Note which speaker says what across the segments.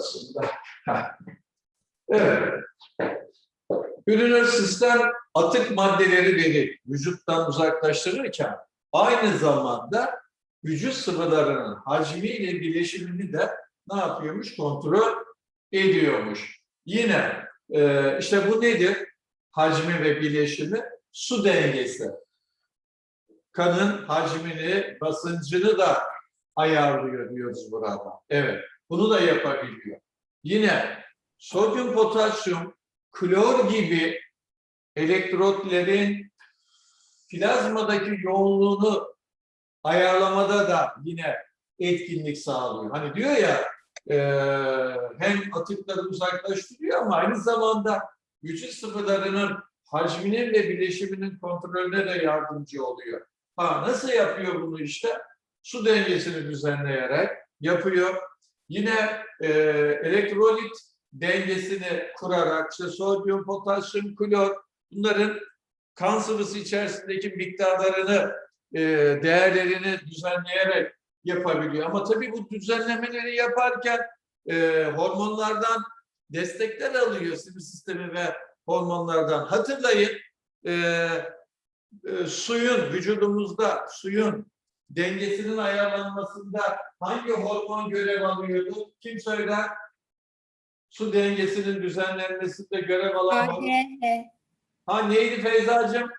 Speaker 1: aslında. Ha. Evet. Üriner sistem atık maddeleri verir. Vücuttan uzaklaştırırken aynı zamanda vücut sıvılarının hacmiyle bileşimini de ne yapıyormuş? Kontrol ediyormuş. Yine e, işte bu nedir? Hacmi ve bileşimi su dengesi. Kanın hacmini, basıncını da ayarlıyor diyoruz burada. Evet, bunu da yapabiliyor. Yine sodyum, potasyum, klor gibi elektrotlerin plazmadaki yoğunluğunu ayarlamada da yine etkinlik sağlıyor. Hani diyor ya e, hem atıkları uzaklaştırıyor ama aynı zamanda vücut sıvılarının hacminin ve bileşiminin kontrolüne de yardımcı oluyor. Ha, nasıl yapıyor bunu işte? Su dengesini düzenleyerek yapıyor. Yine e, elektrolit dengesini kurarak işte sodyum, potasyum, klor bunların kan sıvısı içerisindeki miktarlarını, e, değerlerini düzenleyerek yapabiliyor. Ama tabii bu düzenlemeleri yaparken e, hormonlardan destekler alıyor sinir sistemi ve hormonlardan. Hatırlayın e, e, suyun vücudumuzda suyun dengesinin ayarlanmasında hangi hormon görev alıyordu? Kim söyler? Su dengesinin düzenlenmesinde görev alan.
Speaker 2: ADH.
Speaker 1: Ha neydi Feyza'cığım?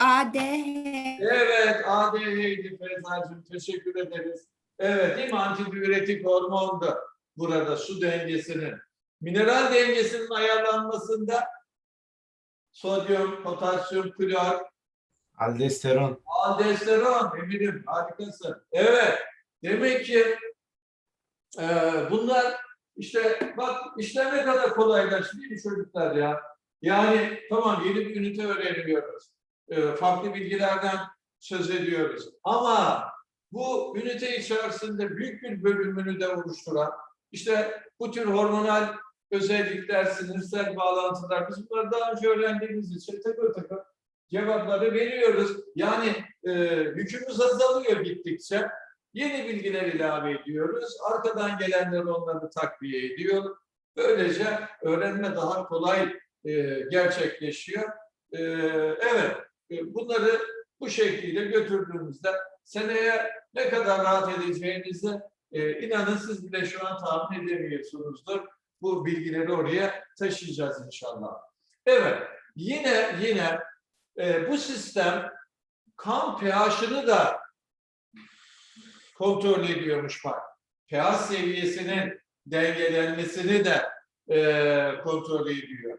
Speaker 2: ADH.
Speaker 1: Evet, ADH'ydi Feyza'cığım. Teşekkür ederiz. Evet, değil mi? Antidiüretik hormondu burada su dengesinin. Mineral dengesinin ayarlanmasında sodyum, potasyum, klor,
Speaker 3: Aldosteron.
Speaker 1: aldosteron, eminim harikasın. Evet, demek ki e, bunlar işte bak işler ne kadar kolaylaştı değil mi çocuklar ya? Yani tamam yeni bir ünite öğreniyoruz. E, farklı bilgilerden söz ediyoruz. Ama bu ünite içerisinde büyük bir bölümünü de oluşturan işte bu tür hormonal özellikler, sinirsel bağlantılar biz bunları daha önce öğrendiğimiz için takır takır cevapları veriyoruz. Yani e, yükümüz azalıyor gittikçe. Yeni bilgiler ilave ediyoruz. Arkadan gelenler onları takviye ediyor. Böylece öğrenme daha kolay e, gerçekleşiyor. E, evet, e, bunları bu şekilde götürdüğümüzde seneye ne kadar rahat edeceğinizi e, inanın siz bile şu an tahmin edemiyorsunuzdur. Bu bilgileri oraya taşıyacağız inşallah. Evet, yine yine e, bu sistem kan pH'ını da kontrol ediyormuş bak. pH seviyesinin dengelenmesini de e, kontrol ediyor.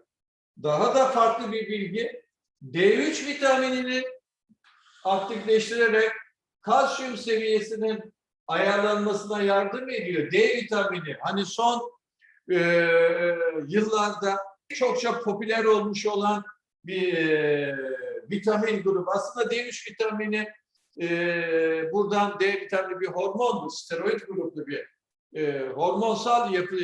Speaker 1: Daha da farklı bir bilgi, D3 vitaminini aktifleştirerek kalsiyum seviyesinin ayarlanmasına yardım ediyor. D vitamini hani son e, yıllarda çokça popüler olmuş olan bir e, vitamin grubu. Aslında D3 vitamini e, buradan D vitamini bir hormondur, steroid gruplu bir e, hormonsal yapı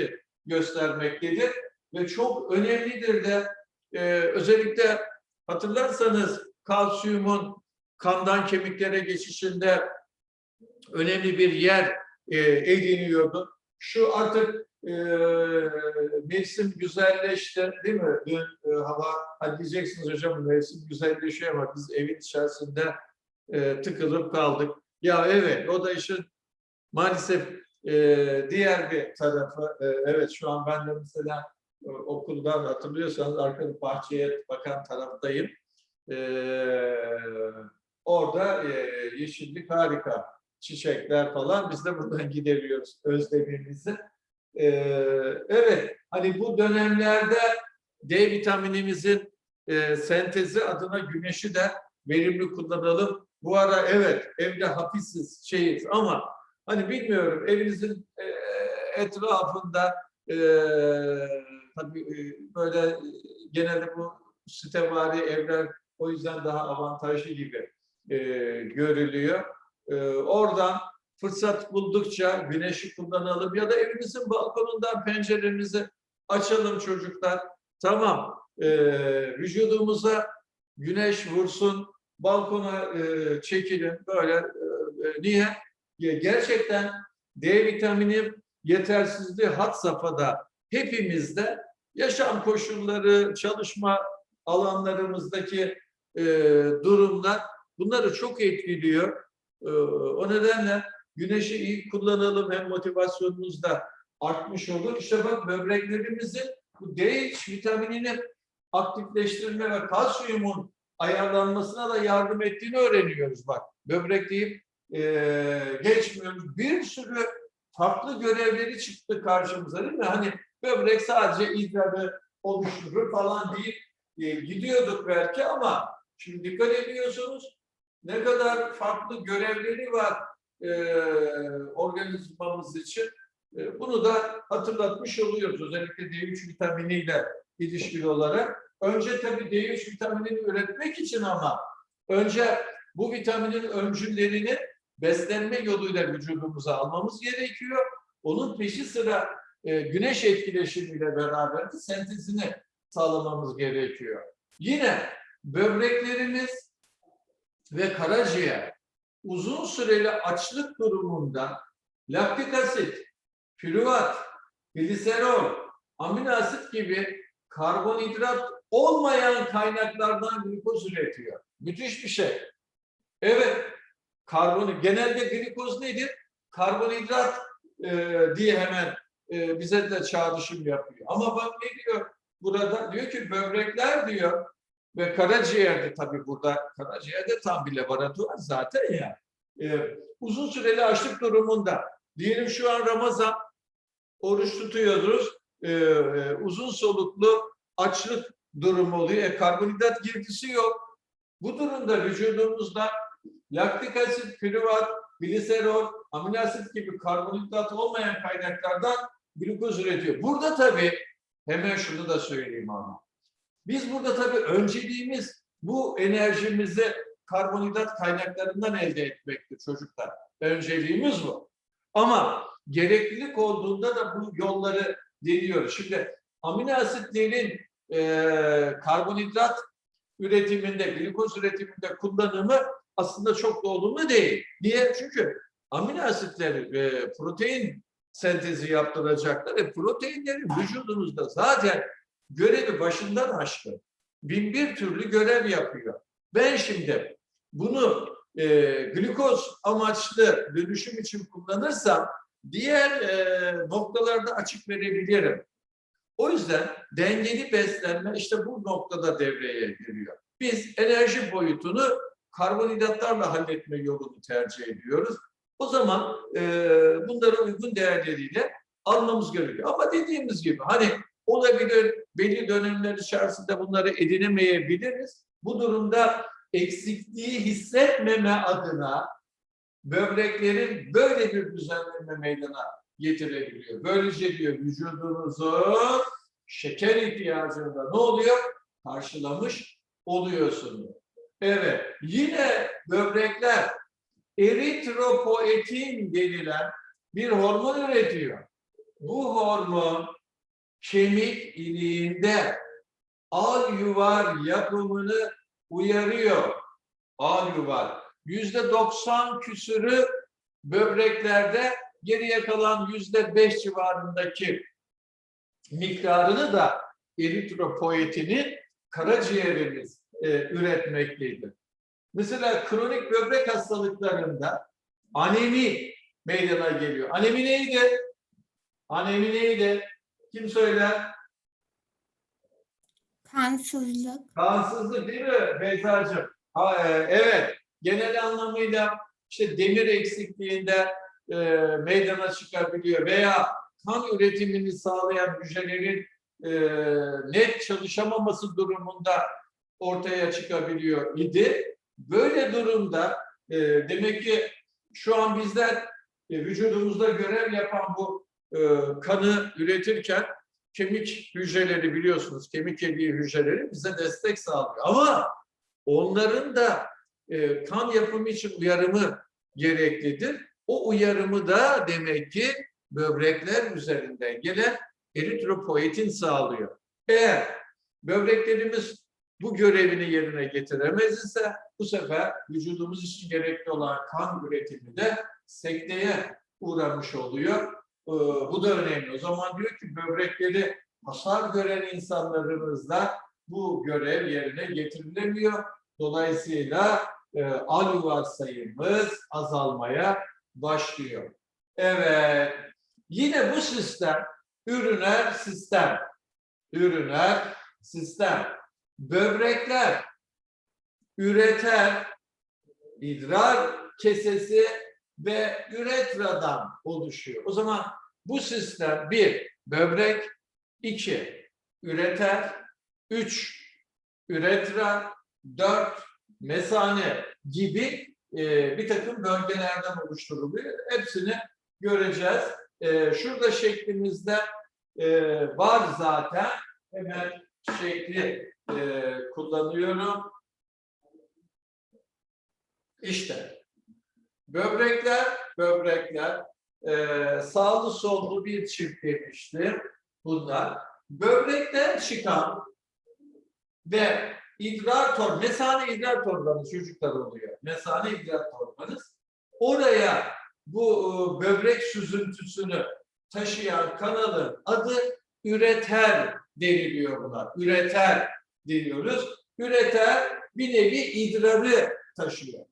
Speaker 1: göstermektedir ve çok önemlidir de e, özellikle hatırlarsanız kalsiyumun kandan kemiklere geçişinde önemli bir yer e, ediniyordu. Şu artık e, mevsim güzelleşti değil mi? Dün e, hava, hani diyeceksiniz hocam mevsim güzelleşiyor ama biz evin içerisinde e, tıkılıp kaldık. Ya evet o da işin maalesef e, diğer bir tarafı. E, evet şu an ben de mesela e, okuldan hatırlıyorsanız arkada bahçeye bakan taraftayım. E, orada e, yeşillik harika. Çiçekler falan biz de buradan gideriyoruz özlemimizi. Ee, evet, hani bu dönemlerde D vitaminimizin e, sentezi adına güneşi de verimli kullanalım. Bu ara evet, evde hapisiz, şeyiz ama hani bilmiyorum evinizin e, etrafında e, tabii e, böyle genelde bu sitevari evler o yüzden daha avantajlı gibi e, görülüyor. E, oradan fırsat buldukça güneşi kullanalım ya da evimizin balkonundan penceremizi açalım çocuklar. Tamam, e, vücudumuza güneş vursun, balkona e, çekilin böyle. E, niye? Ya Gerçekten D vitamini yetersizliği had safhada hepimizde yaşam koşulları, çalışma alanlarımızdaki e, durumlar bunları çok etkiliyor. E, o nedenle güneşi iyi kullanalım hem motivasyonumuz da artmış olur. İşte bak böbreklerimizin bu D3 vitaminini aktifleştirme ve kalsiyumun ayarlanmasına da yardım ettiğini öğreniyoruz bak. Böbrek deyip eee, geçmiyoruz. Bir sürü farklı görevleri çıktı karşımıza değil mi? Hani böbrek sadece idrarı oluşturur falan deyip e, gidiyorduk belki ama şimdi dikkat ediyorsunuz ne kadar farklı görevleri var e, organizmamız için. E, bunu da hatırlatmış oluyoruz. Özellikle D3 vitaminiyle ilişkili olarak. Önce tabii D3 vitaminini üretmek için ama önce bu vitaminin öncüllerini beslenme yoluyla vücudumuza almamız gerekiyor. Onun peşi sıra e, güneş etkileşimiyle beraber de sentezini sağlamamız gerekiyor. Yine böbreklerimiz ve karaciğer uzun süreli açlık durumunda laktik asit, piruvat, gliserol, amino asit gibi karbonhidrat olmayan kaynaklardan glikoz üretiyor. Müthiş bir şey. Evet, karbon genelde glikoz nedir? Karbonhidrat e, diye hemen e, bize de çağrışım yapıyor. Ama bak ne diyor burada? Diyor ki böbrekler diyor ve karaciğerde tabii burada karaciğerde tam bir laboratuvar zaten ya. E, uzun süreli açlık durumunda diyelim şu an Ramazan oruç tutuyoruz. E, e, uzun soluklu açlık durumu oluyor. E, karbonhidrat girdisi yok. Bu durumda vücudumuzda laktik asit, piruvat, gliserol, amino asit gibi karbonhidrat olmayan kaynaklardan glukoz üretiyor. Burada tabii hemen şunu da söyleyeyim ama. Biz burada tabii önceliğimiz bu enerjimizi karbonhidrat kaynaklarından elde etmektir çocuklar. Önceliğimiz bu. Ama gereklilik olduğunda da bu yolları deniyoruz. Şimdi amino asitlerin e, karbonhidrat üretiminde, glikoz üretiminde kullanımı aslında çok da olumlu değil. Niye? Çünkü amino asitler e, protein sentezi yaptıracaklar ve proteinlerin vücudumuzda zaten görevi başından aşkın. Bin bir türlü görev yapıyor. Ben şimdi bunu e, glikoz amaçlı dönüşüm için kullanırsam diğer e, noktalarda açık verebilirim. O yüzden dengeli beslenme işte bu noktada devreye giriyor. Biz enerji boyutunu karbonhidratlarla halletme yolunu tercih ediyoruz. O zaman e, bunlara uygun değerleriyle almamız gerekiyor. Ama dediğimiz gibi hani olabilir belli dönemler içerisinde bunları edinemeyebiliriz. Bu durumda eksikliği hissetmeme adına böbreklerin böyle bir düzenleme meydana getirebiliyor. Böylece diyor vücudunuzun şeker ihtiyacını da ne oluyor? Karşılamış oluyorsunuz. Evet, yine böbrekler eritropoetin denilen bir hormon üretiyor. Bu hormon kemik iliğinde al yuvar yapımını uyarıyor. Al yuvar. Yüzde 90 küsürü böbreklerde geriye kalan yüzde beş civarındaki miktarını da eritropoetini karaciğerimiz e, üretmektedir. Mesela kronik böbrek hastalıklarında anemi meydana geliyor. Anemi neydi? Anemi neydi? Kim söyler?
Speaker 2: Kansızlık.
Speaker 1: Kansızlık değil mi Beyza'cığım? E, evet. Genel anlamıyla işte demir eksikliğinde e, meydana çıkabiliyor veya kan üretimini sağlayan hücrelerin e, net çalışamaması durumunda ortaya çıkabiliyor idi. Böyle durumda e, demek ki şu an bizler e, vücudumuzda görev yapan bu e, kanı üretirken kemik hücreleri biliyorsunuz, kemik iliği hücreleri bize destek sağlıyor. Ama onların da e, kan yapımı için uyarımı gereklidir. O uyarımı da demek ki böbrekler üzerinden gelen eritropoetin sağlıyor. Eğer böbreklerimiz bu görevini yerine getiremez ise bu sefer vücudumuz için gerekli olan kan üretimi de sekteye uğramış oluyor. Ee, bu da önemli. O zaman diyor ki böbrekleri hasar gören insanlarımızda bu görev yerine getirilemiyor. Dolayısıyla e, alüvar sayımız azalmaya başlıyor. Evet. Yine bu sistem üriner sistem. Üriner sistem. Böbrekler üreter idrar kesesi ve üretradan oluşuyor. O zaman bu sistem bir böbrek, iki üreter, üç üretra, dört mesane gibi e, bir takım bölgelerden oluşturuluyor. Hepsini göreceğiz. E, şurada şeklimizde e, var zaten. Hemen şekli e, kullanıyorum. İşte böbrekler, böbrekler e, sağlı sollu bir çift demiştim bunlar. Böbrekten çıkan ve idrar tor, mesane idrar torbanız çocuklar oluyor. Mesane idrar torbanız. Oraya bu e, böbrek süzüntüsünü taşıyan kanalın adı üreter deniliyor buna. Üreter deniyoruz. Üreter bir nevi idrarı taşıyor.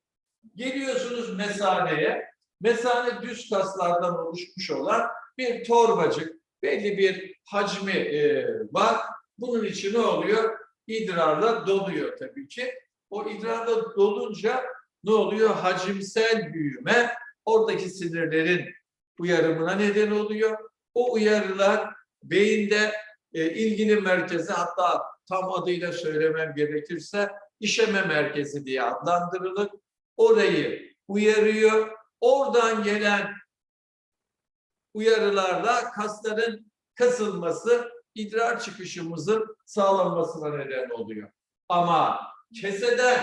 Speaker 1: Geliyorsunuz mesaneye. Mesane düz kaslardan oluşmuş olan bir torbacık. Belli bir hacmi e, var. Bunun içi ne oluyor? İdrarla doluyor tabii ki. O idrarla dolunca ne oluyor? Hacimsel büyüme oradaki sinirlerin uyarımına neden oluyor. O uyarılar beyinde e, ilgili merkeze hatta tam adıyla söylemem gerekirse işeme merkezi diye adlandırılır. Orayı uyarıyor. Oradan gelen uyarılarla kasların kasılması, idrar çıkışımızın sağlanmasına neden oluyor. Ama keseden,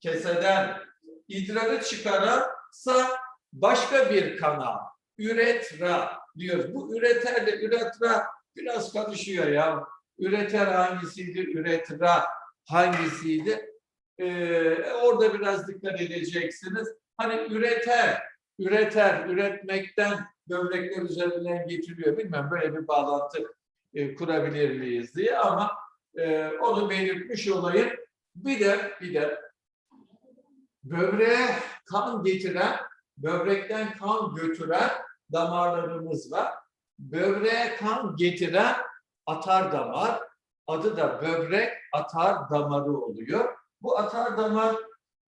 Speaker 1: keseden idrarı çıkaransa başka bir kanal, üretra diyoruz. Bu üreterle üretra biraz karışıyor ya. Üreter hangisiydi, üretra hangisiydi? Ee, orada biraz dikkat edeceksiniz. Hani üreter, üreter, üretmekten böbrekler üzerinden getiriyor. Bilmem böyle bir bağlantı e, kurabilir miyiz diye ama e, onu belirtmiş olayım. Bir de bir de böbreğe kan getiren, böbrekten kan götüren damarlarımız var. Böbreğe kan getiren atar damar, adı da böbrek atar damarı oluyor. Bu atar damar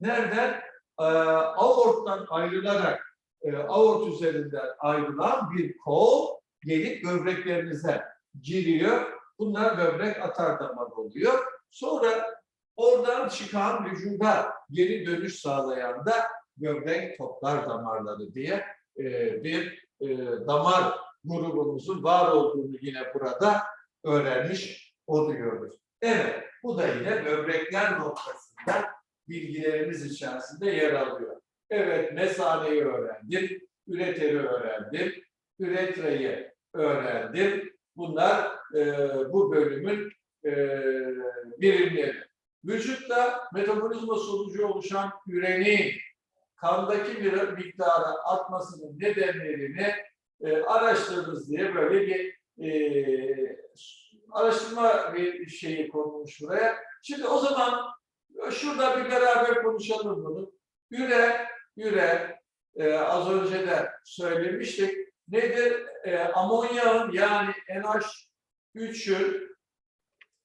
Speaker 1: nereden? Ee, aorttan ayrılarak, e, aort üzerinden ayrılan bir kol gelip böbreklerinize giriyor. Bunlar böbrek atar damarı oluyor. Sonra oradan çıkan vücuda geri dönüş sağlayan da böbrek toplar damarları diye e, bir e, damar grubumuzun var olduğunu yine burada öğrenmiş oluyoruz. Evet, bu da yine böbrekler noktasında bilgilerimiz içerisinde yer alıyor. Evet, mesaneyi öğrendim, üreteri öğrendim, üretreyi öğrendim. Bunlar e, bu bölümün e, birimleri. Vücutta metabolizma sonucu oluşan ürenin kandaki bir miktara atmasının nedenlerini e, araştırırız diye böyle bir e, araştırma bir şeyi konulmuş buraya. Şimdi o zaman şurada bir beraber konuşalım bunu. Üre, üre e, az önce de söylemiştik. Nedir? E, amonyağın yani NH3'ün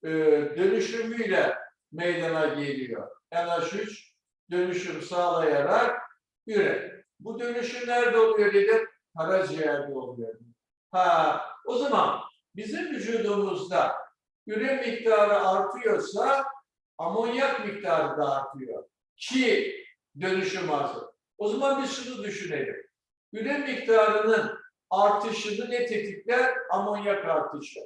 Speaker 1: e, dönüşümüyle meydana geliyor. NH3 dönüşüm sağlayarak üre. Bu dönüşüm nerede oluyor dedim? Karaciğerde oluyor. Ha, o zaman bizim vücudumuzda üre miktarı artıyorsa amonyak miktarı da artıyor. Ki dönüşüm azı. O zaman biz şunu düşünelim. Üre miktarının artışını ne tetikler? Amonyak artışı.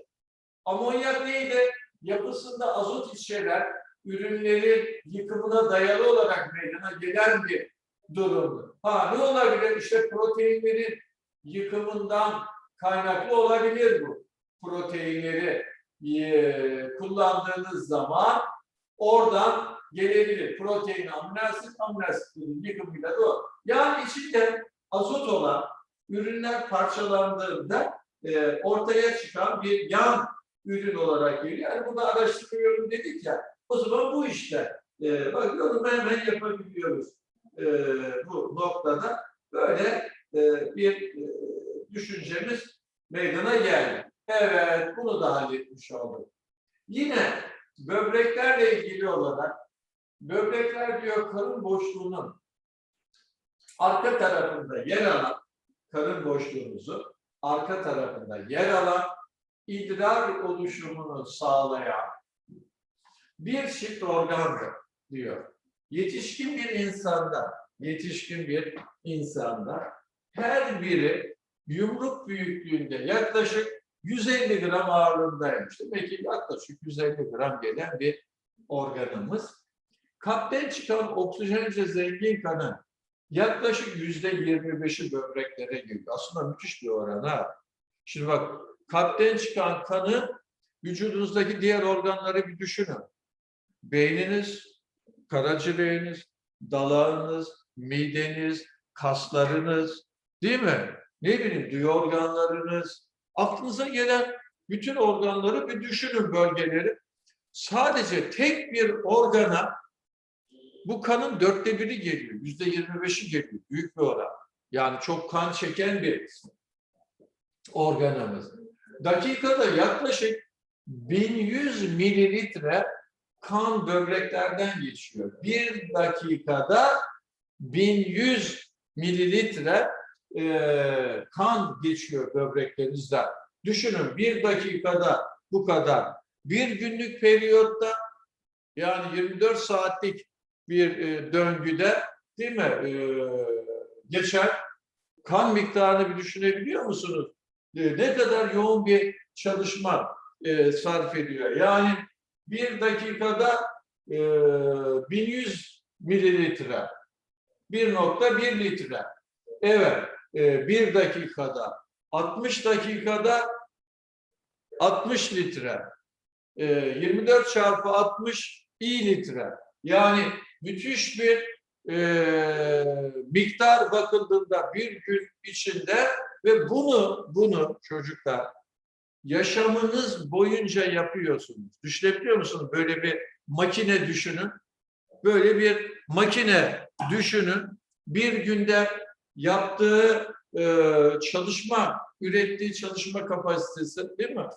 Speaker 1: Amonyak neydi? Yapısında azot içeren ürünlerin yıkımına dayalı olarak meydana gelen bir durumdur. Ha ne olabilir? İşte proteinlerin yıkımından kaynaklı olabilir bu. Proteinleri e, kullandığınız zaman oradan gelebilir. Protein amino asit, yıkımıyla da o. Yani içinde azot olan ürünler parçalandığında e, ortaya çıkan bir yan ürün olarak geliyor. Yani bunu araştırıyorum dedik ya. O zaman bu işte. E, bakıyorum hemen yapabiliyoruz e, bu noktada. Böyle e, bir e, düşüncemiz meydana geldi. Evet, bunu da halletmiş olduk. Yine böbreklerle ilgili olarak böbrekler diyor karın boşluğunun arka tarafında yer alan karın boşluğumuzu arka tarafında yer alan idrar oluşumunu sağlayan bir çift organdır diyor. Yetişkin bir insanda, yetişkin bir insanda her biri yumruk büyüklüğünde yaklaşık 150 gram ağırlığındaymış. Demek ki yaklaşık 150 gram gelen bir organımız. Kalpten çıkan oksijence zengin kanın yaklaşık yüzde 25'i böbreklere giriyor. Aslında müthiş bir oran ha. Şimdi bak kalpten çıkan kanı vücudunuzdaki diğer organları bir düşünün. Beyniniz, karaciğeriniz, dalağınız, mideniz, kaslarınız, değil mi? Ne bileyim duyu organlarınız, aklınıza gelen bütün organları bir düşünün bölgeleri. Sadece tek bir organa bu kanın dörtte biri geliyor, yüzde yirmi beşi geliyor. Büyük bir oran. Yani çok kan çeken bir organımız. Dakikada yaklaşık 1100 mililitre kan böbreklerden geçiyor. Bir dakikada 1100 mililitre e, kan geçiyor böbreklerinizden. Düşünün bir dakikada bu kadar. Bir günlük periyotta yani 24 saatlik bir e, döngüde değil mi e, geçen kan miktarını bir düşünebiliyor musunuz? E, ne kadar yoğun bir çalışma e, sarf ediyor. Yani bir dakikada e, 1100 mililitre, 1.1 litre. Evet, e, bir dakikada, 60 dakikada 60 litre. E, 24 çarpı 60 i litre. Yani müthiş bir e, miktar bakıldığında bir gün içinde ve bunu bunu çocuklar yaşamınız boyunca yapıyorsunuz. Düşünebiliyor musunuz? Böyle bir makine düşünün. Böyle bir makine düşünün. Bir günde yaptığı e, çalışma, ürettiği çalışma kapasitesi değil mi?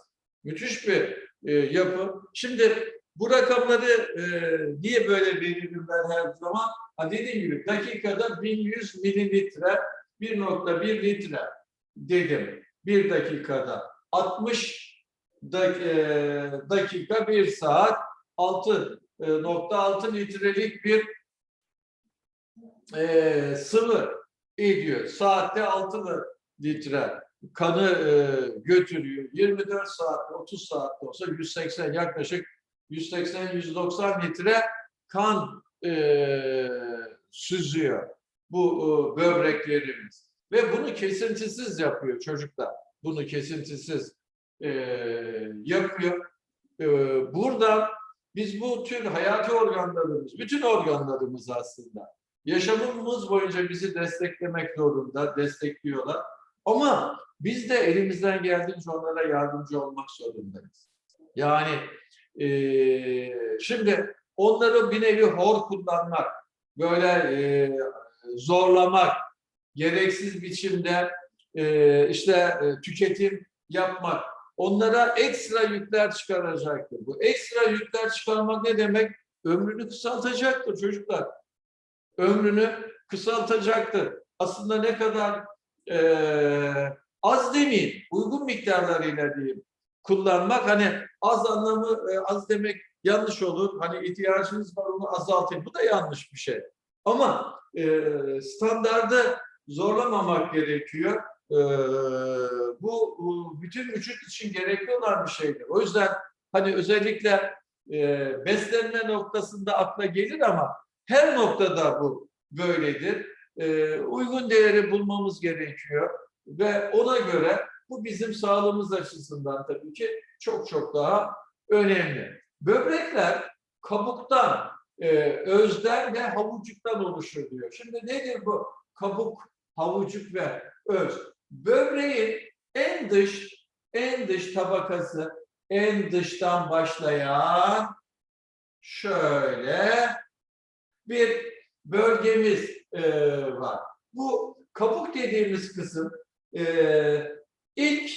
Speaker 1: Müthiş bir e, yapı. Şimdi bu rakamları e, niye böyle veririm ben her zaman? Ha dediğim gibi dakikada 1100 mililitre 1.1 litre dedim. Bir dakikada 60 dak- e, dakika bir saat 6.6 litrelik bir e, sıvı ediyor. Saatte 6 litre kanı e, götürüyor. 24 saat, 30 saat olsa 180 yaklaşık 180-190 litre kan e, süzüyor bu e, böbreklerimiz. Ve bunu kesintisiz yapıyor çocuklar. Bunu kesintisiz e, yapıyor. E, buradan biz bu tür hayati organlarımız, bütün organlarımız aslında yaşamımız boyunca bizi desteklemek zorunda, destekliyorlar. Ama biz de elimizden geldiğince onlara yardımcı olmak zorundayız. Yani ee, şimdi onları bir nevi hor kullanmak, böyle e, zorlamak, gereksiz biçimde e, işte e, tüketim yapmak, onlara ekstra yükler çıkaracaktır. Bu ekstra yükler çıkarmak ne demek? Ömrünü kısaltacaktır çocuklar. Ömrünü kısaltacaktır. Aslında ne kadar e, az demeyeyim, uygun miktarlarıyla diyeyim kullanmak hani az anlamı e, az demek yanlış olur. Hani ihtiyacınız var onu azaltın. Bu da yanlış bir şey. Ama e, standardı zorlamamak gerekiyor. E, bu bütün vücut için gerekli olan bir şeydir. O yüzden hani özellikle e, beslenme noktasında akla gelir ama her noktada bu böyledir. E, uygun değeri bulmamız gerekiyor ve ona göre bu bizim sağlığımız açısından tabii ki çok çok daha önemli. Böbrekler kabuktan, e, özden ve havucuktan oluşur diyor. Şimdi nedir bu kabuk, havucuk ve öz? böbreğin en dış en dış tabakası en dıştan başlayan şöyle bir bölgemiz e, var. Bu kabuk dediğimiz kısım e, ilk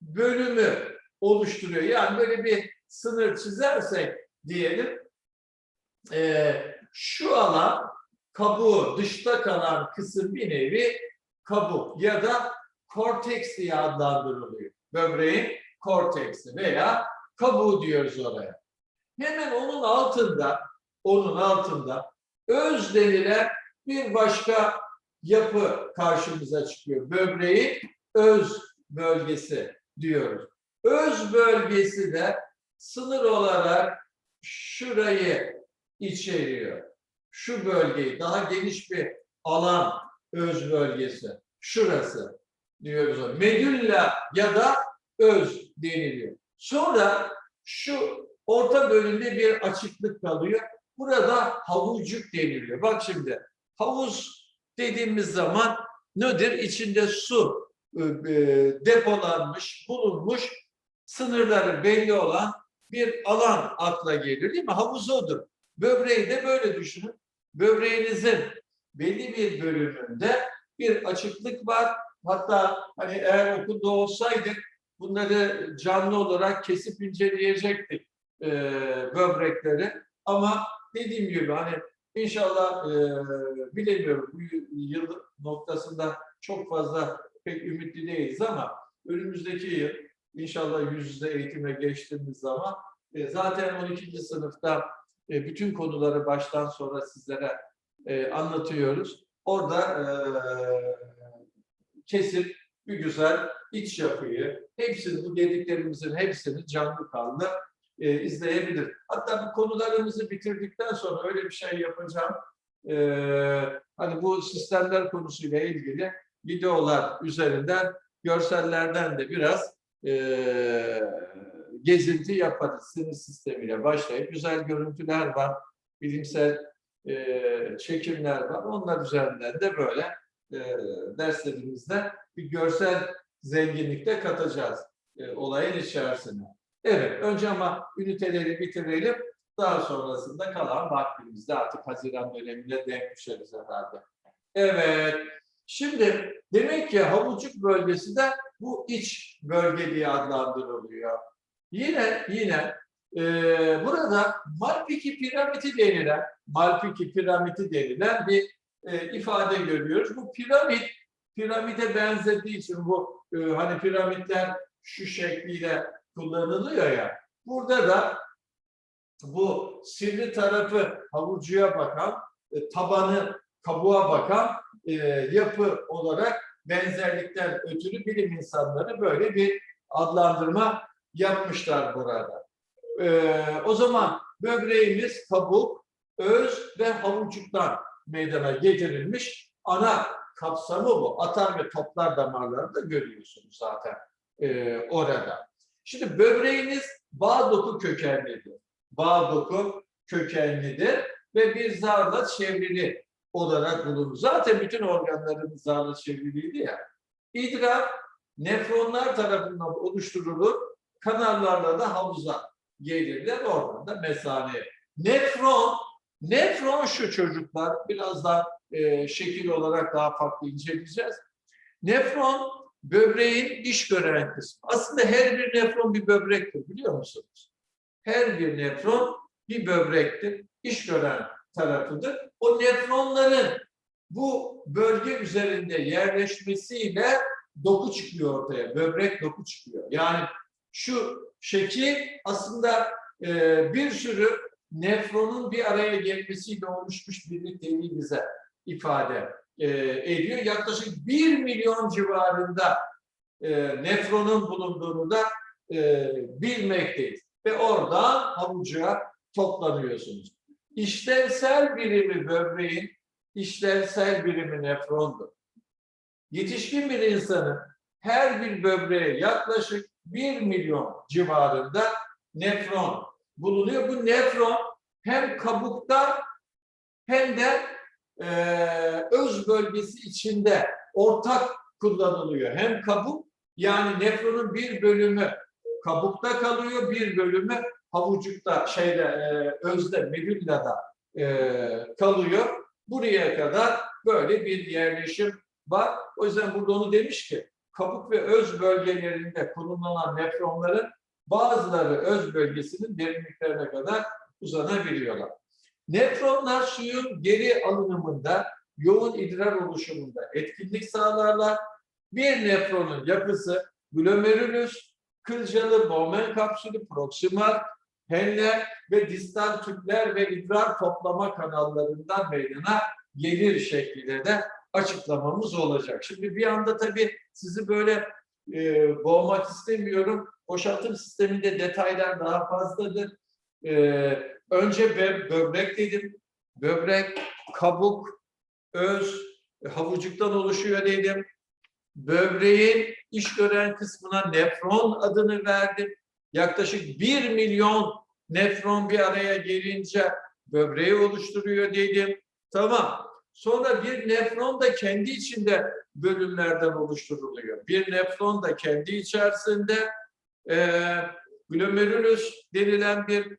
Speaker 1: bölümü oluşturuyor. Yani böyle bir sınır çizersek diyelim e, şu alan kabuğu dışta kalan kısım bir nevi kabuk ya da korteks diye adlandırılıyor. Böbreğin korteksi veya kabuğu diyoruz oraya. Hemen onun altında, onun altında öz denilen bir başka yapı karşımıza çıkıyor. Böbreğin öz bölgesi diyoruz. Öz bölgesi de sınır olarak şurayı içeriyor. Şu bölgeyi, daha geniş bir alan öz bölgesi. Şurası diyoruz. Medulla ya da öz deniliyor. Sonra şu orta bölümde bir açıklık kalıyor. Burada havucuk deniliyor. Bak şimdi havuz dediğimiz zaman nedir? İçinde su e, e, depolanmış, bulunmuş, sınırları belli olan bir alan akla gelir değil mi? Havuz odur. Böbreği de böyle düşünün. Böbreğinizin belli bir bölümünde bir açıklık var. Hatta hani eğer okulda olsaydık bunları canlı olarak kesip inceleyecektik e, böbrekleri. Ama dediğim gibi hani inşallah e, bilemiyorum bu yıl noktasında çok fazla pek ümitli değiliz ama önümüzdeki yıl inşallah yüz yüze eğitime geçtiğimiz zaman e, zaten 12. sınıfta e, bütün konuları baştan sonra sizlere e, anlatıyoruz. Orada e, kesip bir güzel iç yapıyı, hepsini bu dediklerimizin hepsini canlı kanlı e, izleyebilir. Hatta bu konularımızı bitirdikten sonra öyle bir şey yapacağım. E, hani bu sistemler konusuyla ilgili videolar üzerinden, görsellerden de biraz e, gezinti yaparız. Sinir sistemiyle başlayıp güzel görüntüler var, bilimsel e, çekimler var. Onlar üzerinden de böyle e, derslerimizde bir görsel zenginlikte katacağız e, olayın içerisine. Evet, önce ama üniteleri bitirelim. Daha sonrasında kalan vaktimizde artık Haziran dönemine denk düşeriz herhalde. Evet, şimdi demek ki havucuk bölgesi de bu iç bölge diye adlandırılıyor. Yine yine e, burada Malpiki piramidi denilen Malpiki piramidi denilen bir e, ifade görüyoruz. Bu piramit piramide benzediği için bu e, hani piramitler şu şekliyle kullanılıyor ya. Burada da bu sivri tarafı havucuya bakan, e, tabanı kabuğa bakan e, yapı olarak benzerlikten ötürü bilim insanları böyle bir adlandırma yapmışlar burada. E, o zaman böbreğimiz kabuk, öz ve havucuktan meydana getirilmiş ana kapsamı bu. Atar ve toplar damarlarını da görüyorsunuz zaten e, orada. Şimdi böbreğiniz bağ doku kökenlidir. Bağ doku kökenlidir ve bir zarla çevrili olarak bulunur. Zaten bütün organlarımız zarla çevriliydi ya. İdrar nefronlar tarafından oluşturulur. Kanallarla da havuza gelirler. Oradan da mesane. Nefron, nefron şu çocuklar. Birazdan e, şekil olarak daha farklı inceleyeceğiz. Nefron böbreğin iş gören kısmı. Aslında her bir nefron bir böbrektir biliyor musunuz? Her bir nefron bir böbrektir. iş gören tarafıdır. O nefronların bu bölge üzerinde yerleşmesiyle doku çıkıyor ortaya. Böbrek doku çıkıyor. Yani şu şekil aslında e, bir sürü nefronun bir araya gelmesiyle oluşmuş bir niteliği bize ifade e, ediyor. Yaklaşık 1 milyon civarında e, nefronun bulunduğunu da e, bilmekteyiz. Ve oradan havucuğa toplanıyorsunuz. İşlevsel birimi böbreğin, işlevsel birimi nefrondur. Yetişkin bir insanın her bir böbreğe yaklaşık 1 milyon civarında nefron bulunuyor. Bu nefron hem kabukta hem de e, öz bölgesi içinde ortak kullanılıyor. Hem kabuk yani nefronun bir bölümü kabukta kalıyor, bir bölümü havucukta, şeyde, e, özde, medullada e, kalıyor. Buraya kadar böyle bir yerleşim var. O yüzden burada onu demiş ki kabuk ve öz bölgelerinde kullanılan nefronların bazıları öz bölgesinin derinliklerine kadar uzanabiliyorlar. Nefronlar suyun geri alınımında, yoğun idrar oluşumunda etkinlik sağlarlar. Bir nefronun yapısı glomerülüs, kılcalı Bowman kapsülü, proksimal, henle ve distal tüpler ve idrar toplama kanallarından meydana gelir şeklinde de açıklamamız olacak. Şimdi bir anda tabii sizi böyle e, boğmak istemiyorum. Boşaltım sisteminde detaylar daha fazladır. E, önce bö- böbrek dedim. Böbrek, kabuk, öz, havucuktan oluşuyor dedim. Böbreğin iş gören kısmına nefron adını verdim. Yaklaşık 1 milyon nefron bir araya gelince böbreği oluşturuyor dedim. Tamam. Sonra bir nefron da kendi içinde bölümlerden oluşturuluyor. Bir nefron da kendi içerisinde e, glomerülüs denilen bir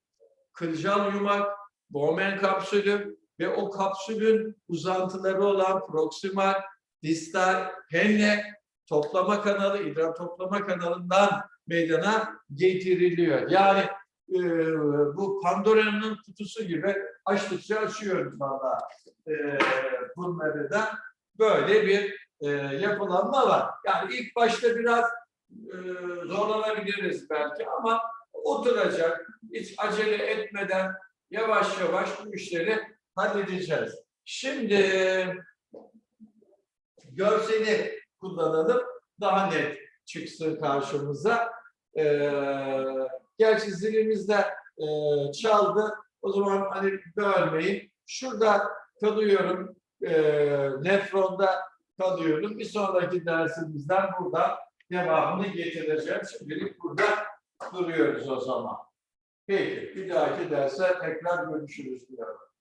Speaker 1: kılcal yumak, Bowman kapsülü ve o kapsülün uzantıları olan proksimal, distal, henle toplama kanalı, idrar toplama kanalından meydana getiriliyor. Yani e, bu Pandora'nın kutusu gibi açtıkça açıyoruz valla e, bunları da böyle bir e, yapılanma var. Yani ilk başta biraz e, zorlanabiliriz belki ama oturacak, hiç acele etmeden yavaş yavaş bu işleri halledeceğiz. Şimdi görseli kullanalım, daha net çıksın karşımıza. Ee, gerçi zilimiz de e, çaldı. O zaman hani bölmeyin. Şurada kalıyorum. E, nefronda kalıyorum. Bir sonraki dersimizden burada devamını getireceğim. Şimdilik burada duruyoruz o zaman. Peki, bir dahaki derse tekrar görüşürüz diyorum.